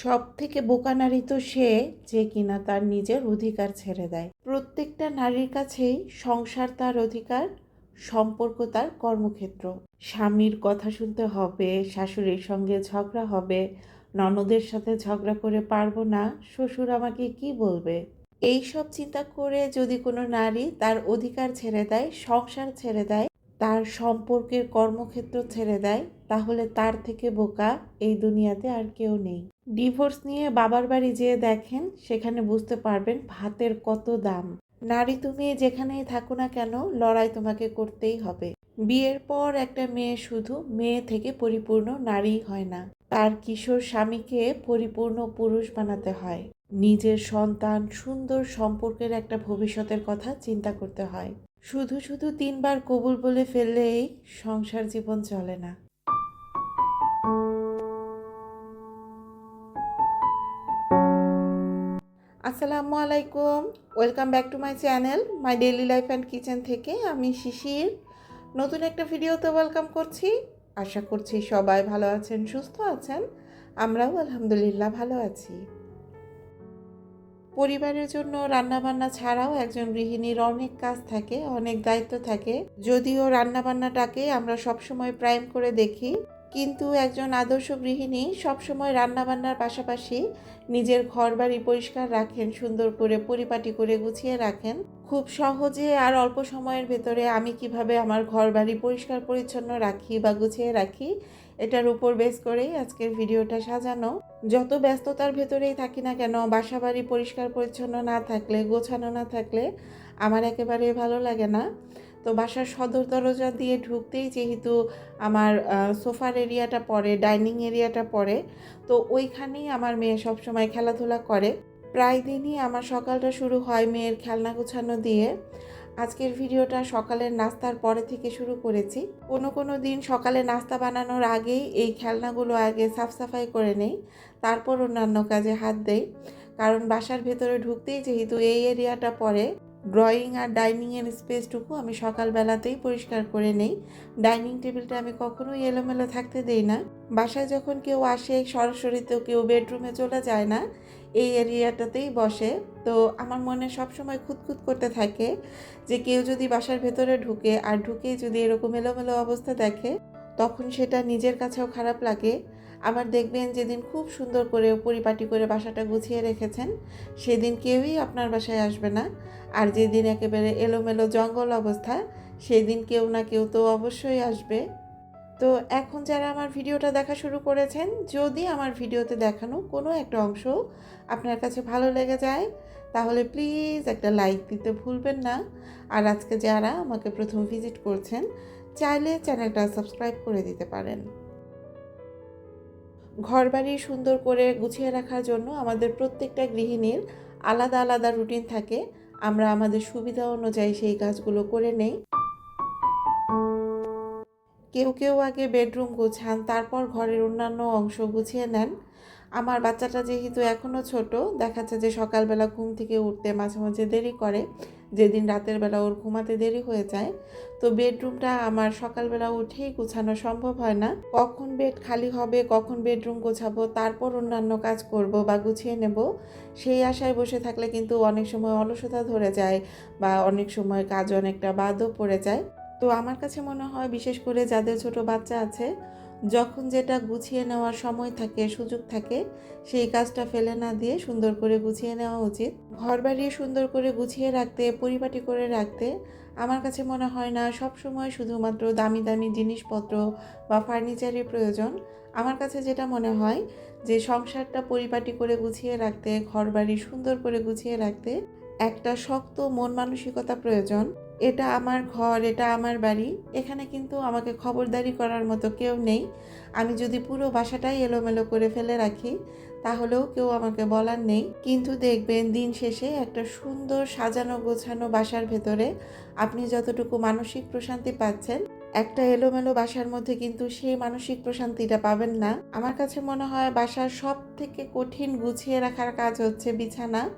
সব থেকে বোকা নারী তো সে যে কিনা তার নিজের অধিকার ছেড়ে দেয়। প্রত্যেকটা নারীর কাছেই সংসার তার অধিকার, সম্পর্ক তার কর্মক্ষেত্র। স্বামীর কথা শুনতে হবে, শাশুড়ির সঙ্গে ঝগড়া হবে, ননদের সাথে ঝগড়া করে পারব না, শ্বশুর আমাকে কি বলবে? এই সব চিন্তা করে যদি কোনো নারী তার অধিকার ছেড়ে দেয়, সংসার ছেড়ে দেয় তার সম্পর্কের কর্মক্ষেত্র ছেড়ে দেয়, তাহলে তার থেকে বোকা এই দুনিয়াতে আর কেউ নেই। ডিভোর্স নিয়ে বাবার বাড়ি যেয়ে দেখেন, সেখানে বুঝতে পারবেন ভাতের কত দাম। নারী তুমি যেখানেই থাকো না কেন, লড়াই তোমাকে করতেই হবে। বিয়ের পর একটা মেয়ে শুধু মেয়ে থেকে পরিপূর্ণ নারী হয় না, তার কিশোর স্বামীকে পরিপূর্ণ পুরুষ বানাতে হয়। নিজের সন্তান সুন্দর সম্পর্কের একটা ভবিষ্যতের কথা চিন্তা করতে হয়। শুধু শুধু তিনবার কবুল বলে ফেললেই সংসার জীবন চলে না। আসসালামু আলাইকুম। Welcome back to my channel my daily life and kitchen থেকে আমি শিশির। নতুন একটা ভিডিওতে ওয়েলকাম করছি। আশা করছি সবাই ভালো আছেন, সুস্থ আছেন। আমরাও আলহামদুলিল্লাহ ভালো আছি। পরিবারের জন্য রান্নাবান্না ছাড়াও একজন গৃহিণীর অনেক কাজ থাকে, অনেক দায়িত্ব থাকে। যদিও রান্নাবান্নাটাকে আমরা সবসময় প্রাইম করে দেখি, কিন্তু একজন আদর্শ গৃহিণী সবসময় রান্নাবান্নার পাশাপাশি নিজের ঘর বাড়ি পরিষ্কার রাখেন, সুন্দর করে পরিপাটি করে গুছিয়ে রাখেন। খুব সহজে আর অল্প সময়ের ভেতরে আমি কীভাবে আমার ঘর বাড়ি পরিষ্কার পরিচ্ছন্ন রাখি বা গুছিয়ে রাখি এটার উপর বেস করেই আজকের ভিডিওটা সাজানো। যত ব্যস্ততার ভেতরেই থাকি না কেন বাসা বাড়ি পরিষ্কার পরিচ্ছন্ন না থাকলে, গোছানো না থাকলে আমার একেবারে ভালো লাগে না। তো বাসার সদর দরজা দিয়ে ঢুকতেই যেহেতু আমার সোফার এরিয়াটা পড়ে, ডাইনিং এরিয়াটা পড়ে, তো ওইখানেই আমার মেয়ে সবসময় খেলাধুলা করে। প্রায় দিনই আমার সকালটা শুরু হয় মেয়ের খেলনা গোছানো দিয়ে। আজকের ভিডিওটা সকালের নাস্তার পরে থেকে শুরু করেছি। কোনো কোনো দিন সকালে নাস্তা বানানোর আগেই এই খেলনাগুলো আগে সাফসাফাই করে নেই, তারপর অন্যান্য কাজে হাত দেই। কারণ বাসার ভেতরে ঢুকতেই যেহেতু এই এরিয়াটা পড়ে ড্রয়িং আর ডাইনিংয়ের স্পেসটুকু আমি সকালবেলাতেই পরিষ্কার করে নেই। ডাইনিং টেবিলটা আমি কখনোই এলোমেলো থাকতে দেই না। বাসায় যখন কেউ আসে, সরাসরি তো কেউ বেডরুমে চলে যায় না। এই এরিয়াটাতেই বসে। তো আমার মনে সবসময় খুঁতখুত করতে থাকে যে কেউ যদি বাসার ভেতরে ঢুকে আর ঢুকেই যদি এরকম এলোমেলো অবস্থা দেখে, তখন সেটা নিজের কাছেও খারাপ লাগে। আবার দেখবেন যেদিন খুব সুন্দর করে পরিপাটি করে বাসাটা গুছিয়ে রেখেছেন, সেদিন কেউই আপনার বাসায় আসবে না। আর যেদিন একেবারে এলোমেলো জঙ্গল অবস্থা, সেদিন কেউ না কেউ তো অবশ্যই আসবে। তো এখন যারা আমার ভিডিওটা দেখা শুরু করেছেন, যদি আমার ভিডিওতে দেখানো কোনো একটা অংশ আপনার কাছে ভালো লেগে যায়, তাহলে প্লিজ একটা লাইক দিতে ভুলবেন না। আর আজকে যারা আমাকে প্রথম ভিজিট করছেন, চাইলে চ্যানেলটা সাবস্ক্রাইব করে দিতে পারেন। ঘরবাড়ি সুন্দর করে গুছিয়ে রাখার জন্য আমাদের প্রত্যেকটা গৃহিণীর আলাদা আলাদা রুটিন থাকে। আমরা আমাদের সুবিধা অনুযায়ী সেই কাজগুলো করে নেই। কেউ কেউ আগে বেডরুম গোছান, তারপর ঘরের অন্যান্য অংশ গুছিয়ে নেন। আমার বাচ্চাটা যেহেতু এখনও ছোট দেখাচ্ছে যে সকালবেলা ঘুম থেকে উঠতে মাঝে মাঝে দেরি করে। যেদিন রাতের বেলা ওর ঘুমাতে দেরি হয়ে যায়। তো বেডরুমটা আমার সকালবেলা উঠেই গোছানো সম্ভব হয় না। কখন বেড খালি হবে, কখন বেডরুম গোছাবো, তারপর অন্যান্য কাজ করব বা গুছিয়ে নেব। সেই আশায় বসে থাকলে কিন্তু অনেক সময় অলসতা ধরে যায় বা অনেক সময় কাজ অনেকটা বাদও পড়ে যায়। তো আমার কাছে মনে হয়, বিশেষ করে যাদের ছোট বাচ্চা আছে যখন যেটা গুছিয়ে নেওয়ার সময় থাকে, সুযোগ থাকে, সেই কাজটা ফেলে না দিয়ে সুন্দর করে গুছিয়ে নেওয়া উচিত। ঘর বাড়ি সুন্দর করে গুছিয়ে রাখতে, পরিপাটি করে রাখতে আমার কাছে মনে হয় না সব সময় শুধুমাত্র দামি দামি জিনিসপত্র বা ফার্নিচারের প্রয়োজন। আমার কাছে যেটা মনে হয় যে সংসারটা পরিপাটি করে গুছিয়ে রাখতে ঘর বাড়ি সুন্দর করে গুছিয়ে রাখতে একটা শক্ত মন মানসিকতা প্রয়োজন। এটা আমার ঘর, এটা আমার বাড়ি। এখানে কিন্তু আমাকে খবরদারি করার মতো কেউ নেই। আমি যদি পুরো বাসাটাই এলোমেলো করে ফেলে রাখি, তাহলেও কেউ আমাকে বলার নেই। কিন্তু দেখবেন দিন শেষে একটা সুন্দর সাজানো গোছানো বাসার ভেতরে আপনি যতটুকু মানসিক প্রশান্তি পাচ্ছেন একটা এলোমেলো বাসার মধ্যে কিন্তু সেই মানসিক প্রশান্তিটা পাবেন না। আমার কাছে মনে হয় বাসার সব থেকে কঠিন গুছিয়ে রাখার কাজ হচ্ছে বিছানা।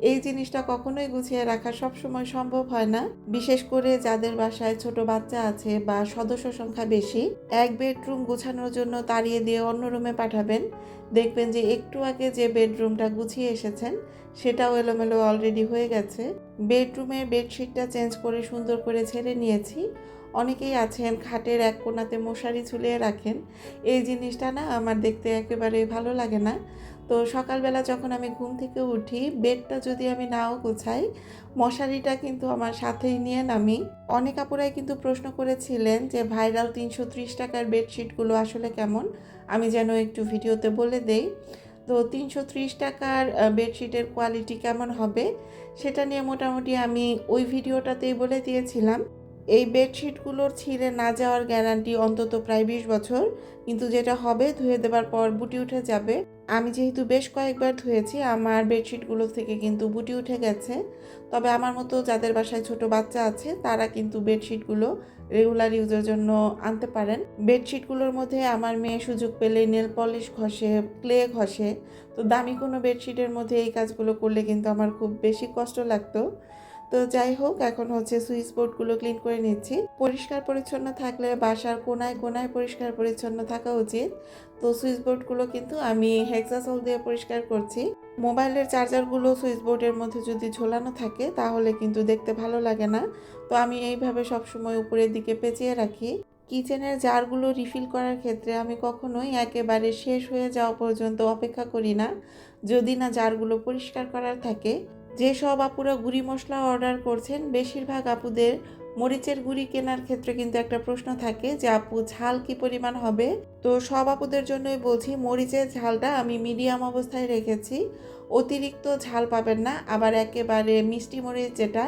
এই জিনিসটা কখনোই গুছিয়ে রাখা সবসময় সম্ভব হয় না। বিশেষ করে যাদের বাসায় ছোট বাচ্চা আছে বা সদস্য সংখ্যা বেশি, এক বেডরুম গুছানোর জন্য তাড়িয়ে দিয়ে অন্য রুমে পাঠাবেন। দেখবেন যে একটু আগে যে বেডরুমটা গুছিয়ে এসেছেন, সেটাও এলোমেলো অলরেডি হয়ে গেছে। বেডরুমের বেডশিটটা চেঞ্জ করে সুন্দর করে ছেড়ে নিয়েছি। অনেকেই আছেন, খাটের এক কোণাতে মশারি ঝুলিয়ে রাখেন। এই জিনিসটা না আমার দেখতে একেবারে ভালো লাগে না। তো সকালবেলা যখন আমি ঘুম থেকে উঠি, বেডটা যদি আমি নাও গোছাই, মশারিটা কিন্তু আমার সাথেই নিয়ে নামি। অনেক আপুরাই কিন্তু প্রশ্ন করেছিলেন যে, ভাইরাল তিনশো ত্রিশ টাকার বেডশিটগুলো আসলে কেমন? আমি যেন একটু ভিডিওতে বলে দেই। তো তিনশো ত্রিশ টাকার বেডশিটের কোয়ালিটি কেমন হবে, সেটা নিয়ে মোটামুটি আমি ওই ভিডিওটাতেই বলে দিয়েছিলাম। এই বেডশিটগুলোর ছিঁড়ে না যাওয়ার গ্যারান্টি অন্তত প্রায় বিশ বছর। কিন্তু যেটা হবে, ধুয়ে দেওয়ার পর বুটি উঠে যাবে। আমি যেহেতু বেশ কয়েকবার ধুয়েছি, আমার বেডশিটগুলো থেকে কিন্তু বুটি উঠে গেছে। তবে আমার মতো যাদের বাসায় ছোট বাচ্চা আছে, তারা কিন্তু বেডশিটগুলো রেগুলার ইউজের জন্য আনতে পারেন। বেডশিটগুলোর মধ্যে আমার মেয়ে সুযোগ পেলে নেল পলিশ ঘষে, ক্লে ঘষে। তো দামি কোনো বেডশিটের মধ্যে এই কাজগুলো করলে কিন্তু আমার খুব বেশি কষ্ট লাগতো। তো যাই হোক, এখন হচ্ছে সুইচ বোর্ডগুলো ক্লিন করে নিচ্ছি। পরিষ্কার পরিচ্ছন্ন থাকলে বাসার কোনায় কোনায় পরিষ্কার পরিচ্ছন্ন থাকা উচিত। তো সুইচ বোর্ডগুলো কিন্তু আমি হেক্সাসল দিয়ে পরিষ্কার করছি। মোবাইলের চার্জারগুলো সুইচ বোর্ডের মধ্যে যদি ঝোলানো থাকে, তাহলে কিন্তু দেখতে ভালো লাগে না। তো আমি এইভাবে সবসময় উপরের দিকে পেঁচিয়ে রাখি। কিচেনের জারগুলো রিফিল করার ক্ষেত্রে আমি কখনোই একেবারে শেষ হয়ে যাওয়া পর্যন্ত অপেক্ষা করি না। যদি না জারগুলো পরিষ্কার করার থাকে যেসব আপুরা গুঁড়ি মশলা অর্ডার করছেন, বেশিরভাগ আপুদের মরিচের গুঁড়ি কেনার ক্ষেত্রে কিন্তু একটা প্রশ্ন থাকে যে, আপু, ঝাল কি পরিমাণ হবে? তো সব আপুদের জন্যই বলছি, মরিচের ঝালটা আমি মিডিয়াম অবস্থায় রেখেছি। অতিরিক্ত ঝাল পাবেন না, আবার একেবারে মিষ্টি মরিচ যেটা,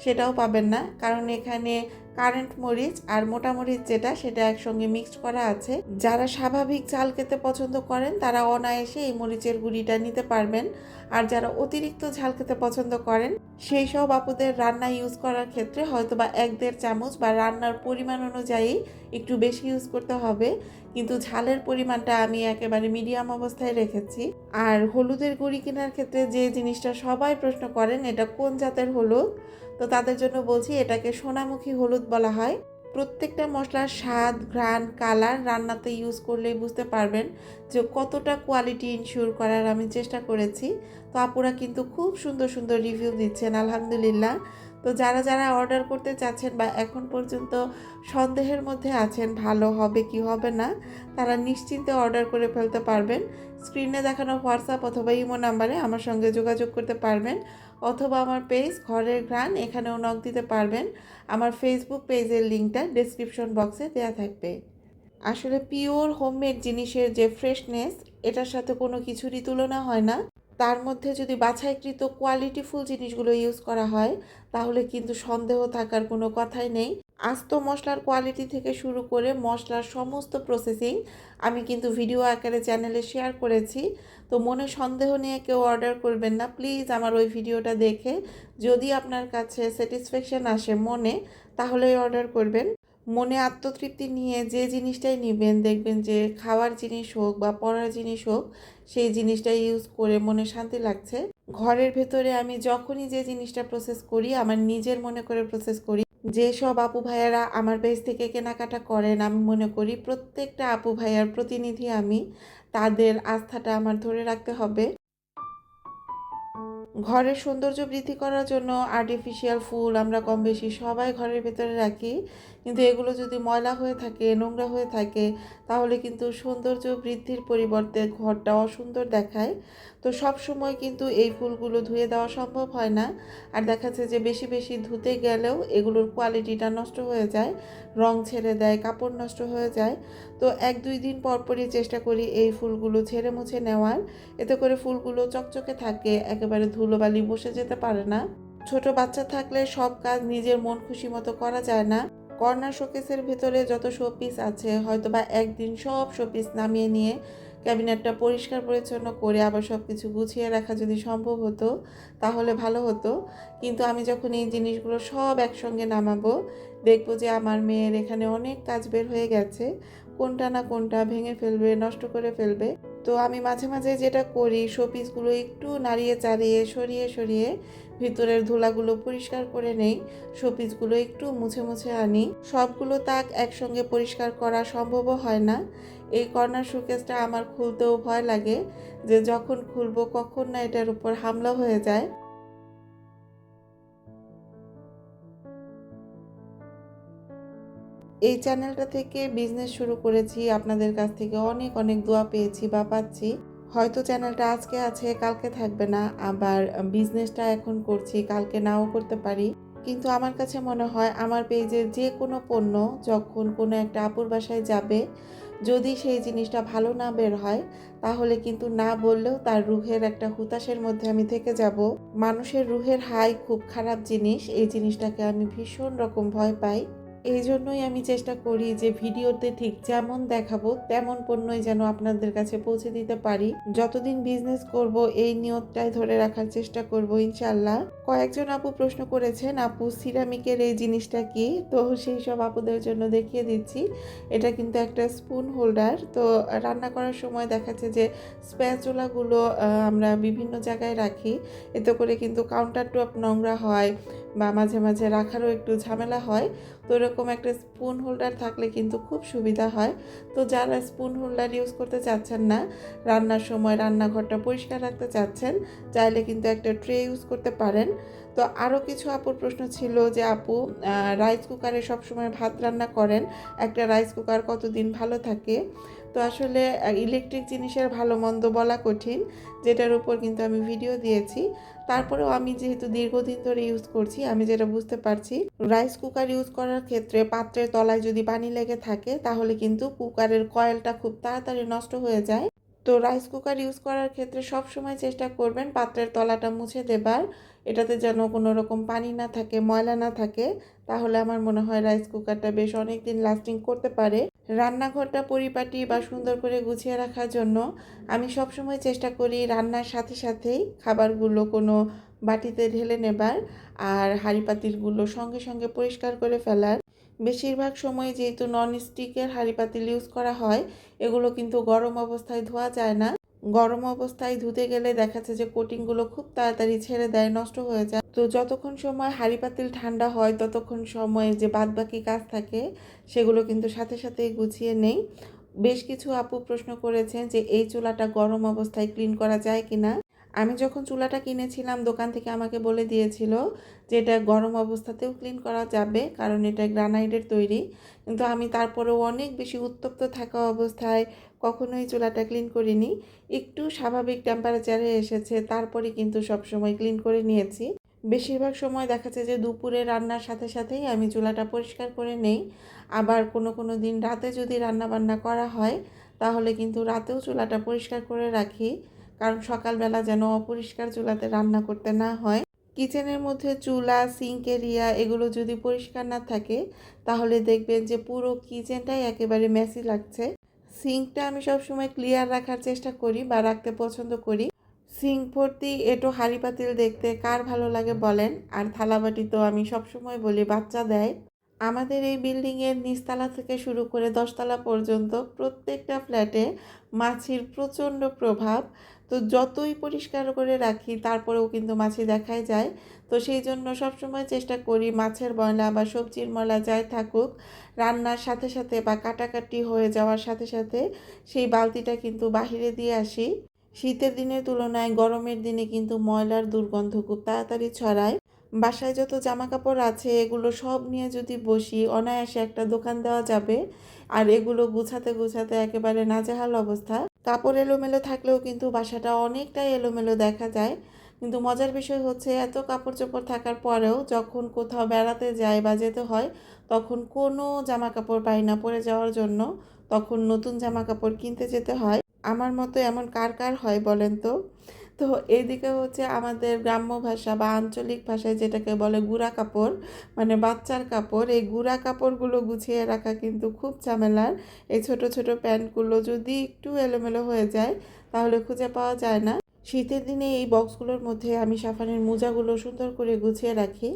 সেটাও পাবেন না। কারণ এখানে কারেন্ট মরিচ আর মোটা মরিচ যেটা, সেটা একসঙ্গে মিক্সড করা আছে। যারা স্বাভাবিক ঝাল খেতে পছন্দ করেন, তারা অনায়াসে এই মরিচের গুঁড়িটা নিতে পারবেন। আর যারা অতিরিক্ত ঝাল খেতে পছন্দ করেন, সেই সব আপুদের রান্না ইউজ করার ক্ষেত্রে হয়তো বা এক দেড় চামচ বা রান্নার পরিমাণ অনুযায়ী একটু বেশি ইউজ করতে হবে। কিন্তু ঝালের পরিমাণটা আমি একেবারে মিডিয়াম অবস্থায় রেখেছি। আর হলুদের গুঁড়ি কেনার ক্ষেত্রে যে জিনিসটা সবাই প্রশ্ন করেন, এটা কোন জাতের হলুদ? তো তাদের জন্য বলছি এটাকে সোনামুখী হলুদ বলা হয়। প্রত্যেকটা মশলার স্বাদ, ঘ্রাণ, কালার রান্নাতে ইউজ করলেই বুঝতে পারবেন যে কতটা কোয়ালিটি ইনশিওর করার আমি চেষ্টা করেছি। তো আপুরা কিন্তু খুব সুন্দর সুন্দর রিভিউ দিচ্ছেন, আলহামদুলিল্লাহ। তো যারা যারা অর্ডার করতে চাচ্ছেন বা এখন পর্যন্ত সন্দেহের মধ্যে আছেন ভালো হবে কি হবে না, তারা নিশ্চিন্তে অর্ডার করে ফেলতে পারবেন। স্ক্রিনে দেখানো হোয়াটসঅ্যাপ অথবা ইমো নাম্বারে আমার সঙ্গে যোগাযোগ করতে পারবেন। অথবা আমার পেজ ঘরের ঘ্রাণ, এখানেও নক দিতে পারবেন। আমার ফেসবুক পেজের লিঙ্কটা ডেসক্রিপশন বক্সে দেওয়া থাকবে। আসলে পিওর হোমমেড জিনিসের যে ফ্রেশনেস এটার সাথে কোনো কিছুরই তুলনা হয় না। তার মধ্যে যদি বাছাইকৃত কোয়ালিটিফুল জিনিসগুলো ইউজ করা হয়, তাহলে কিন্তু সন্দেহ থাকার কোনো কথাই নেই। আস্ত মশলার কোয়ালিটি থেকে শুরু করে মশলার সমস্ত প্রসেসিং আমি কিন্তু ভিডিও আকারে চ্যানেলে শেয়ার করেছি। তো মনে সন্দেহ নিয়ে কেউ অর্ডার করবেন না। প্লিজ আমার ওই ভিডিওটা দেখে যদি আপনার কাছে স্যাটিসফ্যাকশন আসে মনে তাহলেই অর্ডার করবেন। মনে আত্মতৃপ্তি নিয়ে যে জিনিসটাই নেবেন, দেখবেন যে খাওয়ার জিনিস হোক বা পড়ার জিনিস হোক, সেই জিনিসটা ইউজ করে মনে শান্তি লাগছে। ঘরের ভেতরে আমি যখনই যে জিনিসটা প্রসেস করি, আমার নিজের মনে করে প্রসেস করি। যেসব আপু ভাইয়ারা আমার পেজ থেকে কেনাকাটা করেন, আমি মনে করি প্রত্যেকটা আপু ভাইয়ার প্রতিনিধি আমি। তাদের আস্থাটা আমার ধরে রাখতে হবে। ঘরের সৌন্দর্য বৃদ্ধি করার জন্য আর্টিফিশিয়াল ফুল আমরা কম বেশি সবাই ঘরের ভেতরে রাখি। কিন্তু এগুলো যদি ময়লা হয়ে থাকে, নোংরা হয়ে থাকে, তাহলে কিন্তু সৌন্দর্য বৃদ্ধির পরিবর্তে ঘরটা অসুন্দর দেখায়। তো সব সময় কিন্তু এই ফুলগুলো ধুয়ে দেওয়া সম্ভব হয় না। আর দেখা যাচ্ছে যে বেশি বেশি ধুতে গেলেও এগুলোর কোয়ালিটিটা নষ্ট হয়ে যায়, রং ছেড়ে দেয়, কাপড় নষ্ট হয়ে যায়। তো এক দুই দিন পর পরই চেষ্টা করি এই ফুলগুলো ছেড়ে মুছে নেওয়ার। এতে করে ফুলগুলো চকচকে থাকে, একেবারে ধুলোবালি বসে যেতে পারে না। ছোট বাচ্চা থাকলে সব কাজ নিজের মন খুশি মতো করা যায় না। কর্নার শোকেসের ভেতরে যত শোপিস আছে হয়তো বা একদিন সব শোপিস নামিয়ে নিয়ে ক্যাবিনেটটা পরিষ্কার পরিচ্ছন্ন করে আবার সব কিছু গুছিয়ে রাখা যদি সম্ভব হতো, তাহলে ভালো হতো। কিন্তু আমি যখন এই জিনিসগুলো সব একসঙ্গে নামাবো, দেখব যে আমার মেয়ের এখানে অনেক কাজ বের হয়ে গেছে, কোনটা না কোনটা ভেঙে ফেলবে, নষ্ট করে ফেলবে। তো আমি মাঝে মাঝে যেটা করি, শোপিসগুলো একটু নাড়িয়ে চাড়িয়ে সরিয়ে সরিয়ে ভিতরের ধুলাগুলো পরিষ্কার করে নেই, শোপিসগুলো একটু মুছে মুছে আনি। সবগুলো তাক একসঙ্গে পরিষ্কার করা সম্ভবও হয় না। এই কর্নার শোকেসটা আমার খুলতেও ভয় লাগে যে যখন খুলবো কখন না এটার উপর হামলা হয়ে যায়। এই চ্যানেলটা থেকে বিজনেস শুরু করেছি। আপনাদের কাছ থেকে অনেক অনেক দোয়া পেয়েছি বা পাচ্ছি। হয়তো চ্যানেলটা আজকে আছে, কালকে থাকবে না। আবার বিজনেসটা এখন করছি, কালকে নাও করতে পারি। কিন্তু আমার কাছে মনে হয়, আমার পেজের যে কোনো পণ্য যখন কোনো একটা আপুর বাসায় যাবে, যদি সেই জিনিসটা ভালো না বের হয়, তাহলে কিন্তু না বললেও তার রুহের একটা হুতাশের মধ্যে আমি থেকে যাব। মানুষের রুহের হাই খুব খারাপ জিনিস, এই জিনিসটাকে আমি ভীষণ রকম ভয় পাই। এই জন্যই আমি চেষ্টা করি যে ভিডিওতে ঠিক যেমন দেখাবো, তেমন পণ্যই যেন আপনাদের কাছে পৌঁছে দিতে পারি। যতদিন বিজনেস করব, এই নিয়তটাই ধরে রাখার চেষ্টা করব ইনশাল্লাহ কয়েকজন আপু প্রশ্ন করেছেন, আপু সিরামিকের এই জিনিসটা কি? তো সেই সব আপুদের জন্য দেখিয়ে দিচ্ছি। এটা কিন্তু একটা স্পুন হোল্ডার তো রান্না করার সময় দেখাচ্ছে যে স্প্যাচুলাগুলো আমরা বিভিন্ন জায়গায় রাখি। এতে করে কিন্তু কাউন্টার টপ নোংরা হয়। বা মাঝে মাঝে রাখারও একটু ঝামেলা হয়, তো এরকম একটা স্পুন হোল্ডার থাকলে কিন্তু খুব সুবিধা হয়। তো যারা স্পুন হোল্ডার ইউজ করতে চাচ্ছেন না, রান্নার সময় রান্নাঘরটা পরিষ্কার রাখতে চাচ্ছেন, চাইলে কিন্তু একটা ট্রে ইউজ করতে পারেন। তো আরও কিছু আপুর প্রশ্ন ছিল যে, আপু রাইস কুকারে সবসময় ভাত রান্না করেন? একটা রাইস কুকার কতদিন ভালো থাকে? তো আসলে ইলেকট্রিক জিনিসের ভালো মন্দ বলা কঠিন, যেটার উপর কিন্তু আমি ভিডিও দিয়েছি। তারপরেও আমি যেহেতু দীর্ঘদিন ধরে ইউজ করছি, আমি যেটা বুঝতে পারছি রাইস কুকার ইউজ করার ক্ষেত্রে পাত্রের তলায় যদি পানি লেগে থাকে, তাহলে কিন্তু কুকারের কয়েলটা খুব তাড়াতাড়ি নষ্ট হয়ে যায়। তো রাইস কুকার ইউজ করার ক্ষেত্রে সব সময় চেষ্টা করবেন পাত্রের তলাটা মুছে দেবার। এটাতে যেন কোনো রকম পানি না থাকে, ময়লা না থাকে, তাহলে আমার মনে হয় রাইস কুকারটা বেশ অনেক দিন লাস্টিং করতে পারে। রান্নাঘরটা পরিপাটি বা সুন্দর করে গুছিয়ে রাখার জন্য আমি সবসময় চেষ্টা করি রান্নার সাথে সাথেই খাবারগুলো কোনো বাটিতে ঢেলে নেবার আর হাঁড়ি পাতিলগুলো সঙ্গে সঙ্গে পরিষ্কার করে ফেলার। বেশিরভাগ সময় যেহেতু নন স্টিকের হাঁড়ি পাতিল ইউজ করা হয়, এগুলো কিন্তু গরম অবস্থায় ধোয়া যায় না। গরম অবস্থায় ধুতে গেলে দেখাচ্ছে যে কোটিংগুলো খুব তাড়াতাড়ি ছেড়ে দেয়, নষ্ট হয়ে যায়। তো যতক্ষণ সময় হাঁড়ি পাতিল ঠান্ডা হয়, ততক্ষণ সময় যে বাদবাকি কাজ থাকে, সেগুলো কিন্তু সাথে সাথেই গুছিয়ে নেই। বেশ কিছু আপু প্রশ্ন করেছেন যে, এই চুলাটা গরম অবস্থায় ক্লিন করা যায় কিনা? আমি যখন চুলাটা কিনেছিলাম, দোকান থেকে আমাকে বলে দিয়েছিল যে, এটা গরম অবস্থাতেও ক্লিন করা যাবে, কারণ এটা গ্রানাইটের তৈরি। কিন্তু আমি তারপরেও অনেক বেশি উত্তপ্ত থাকা অবস্থায় কখনোই চুলাটা ক্লিন করিনি। একটু স্বাভাবিক টেম্পারেচারে এসেছে, তারপরে কিন্তু সবসময় ক্লিন করে নিয়েছি। বেশিরভাগ সময় দেখাচ্ছে যে দুপুরে রান্নার সাথে সাথেই আমি চুলাটা পরিষ্কার করে নেই। আবার কোনো কোনো দিন রাতে যদি রান্না বান্না করা হয়, তাহলে কিন্তু রাতেও চুলাটা পরিষ্কার করে রাখি। কারণ সকালবেলা যেন অপরিষ্কার চুলাতে রান্না করতে না হয়। কিচেনের মধ্যে চুলা সিঙ্ক এরিয়া এগুলো যদি পরিষ্কার না থাকে, তাহলে দেখবেন যে পুরো কিচেনটাই একেবারে মেসি লাগছে। সিঙ্কটা আমি সবসময় ক্লিয়ার রাখার চেষ্টা করি বা রাখতে পছন্দ করি। সিঙ্ক ভর্তি এটো হাঁড়ি পাতিল দেখতে কার ভালো লাগে বলেন, আর থালাবাটি তো আমি সবসময় বলি বাচ্চা দেয়। আমাদের এই বিল্ডিংয়ের নিচতলা থেকে শুরু করে দশতলা পর্যন্ত প্রত্যেকটা ফ্ল্যাটে মাছির প্রচণ্ড প্রভাব। তো যতই পরিষ্কার করে রাখি, তারপরেও কিন্তু মাছি দেখাই যায়। তো সেই জন্য সবসময় চেষ্টা করি মাছের ময়লা বা সবজির ময়লা যাই থাকুক, রান্নার সাথে সাথে বা কাটাকাটি হয়ে যাওয়ার সাথে সাথে সেই বালতিটা কিন্তু বাহিরে দিয়ে আসি। শীতের দিনের তুলনায় গরমের দিনে কিন্তু ময়লার দুর্গন্ধ খুব তাড়াতাড়ি ছড়ায়। বাসায় যত জামা কাপড় আছে, এগুলো সব নিয়ে যদি বসি, অনায়াসে একটা দোকান দেওয়া যাবে। আর এগুলো গুছাতে গুছাতে একেবারে নাজেহাল অবস্থা। কাপড় এলোমেলো থাকলেও কিন্তু বাসাটা অনেকটাই এলোমেলো দেখা যায়। কিন্তু মজার বিষয় হচ্ছে এত কাপড় চোপড় থাকার পরেও যখন কোথাও বেড়াতে যায় বা যেতে হয়, তখন কোনো জামা কাপড় পাই না পরে যাওয়ার জন্য। তখন নতুন জামা কাপড় কিনতে যেতে হয়। আমার মতো এমন কার কার হয় বলেন তো? তো এদিকে হচ্ছে আমাদের গ্রাম্য ভাষা বা আঞ্চলিক ভাষায় যেটাকে বলে গুড়া কাপড় মানে বাচ্চার কাপড়, এই গুড়া কাপড়গুলো গুছিয়ে রাখা কিন্তু খুব ঝামেলার। এই ছোট ছোট প্যান্টগুলো যদি একটু এলোমেলো হয়ে যায়, তাহলে খুঁজে পাওয়া যায় না। শীতের দিনে এই বক্সগুলোর মধ্যে আমি সাফানের মোজাগুলো সুন্দর করে গুছিয়ে রাখি।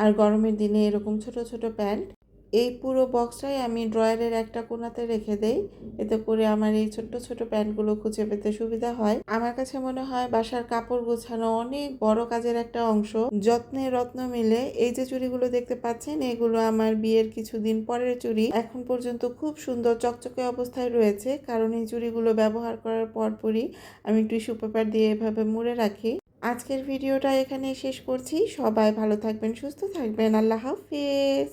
আর গরমের দিনে এরকম ছোট ছোট প্যান্ট এই পুরো বক্সটাই আমি ড্রয়ারের একটা কোণাতে রেখে দেই। এতে করে আমার এই ছোট্ট ছোট প্যান্টগুলো খুঁজে পেতে সুবিধা হয়। আমার কাছে মনে হয় বাসার কাপড় গোছানো অনেক বড় কাজের একটা অংশ। যত্নে রত্ন মিলে এই যে চুড়িগুলো দেখতে পাচ্ছেন, এগুলো আমার বিয়ের কিছুদিন পরের চুড়ি। এখন পর্যন্ত খুব সুন্দর চকচকে অবস্থায় রয়েছে, কারণ এই চুড়িগুলো ব্যবহার করার পরপরই আমি টিস্যু পেপার দিয়ে এভাবে মুড়ে রাখি। আজকের ভিডিওটা এখানে শেষ করছি। সবাই ভালো থাকবেন, সুস্থ থাকবেন। আল্লাহ হাফিজ।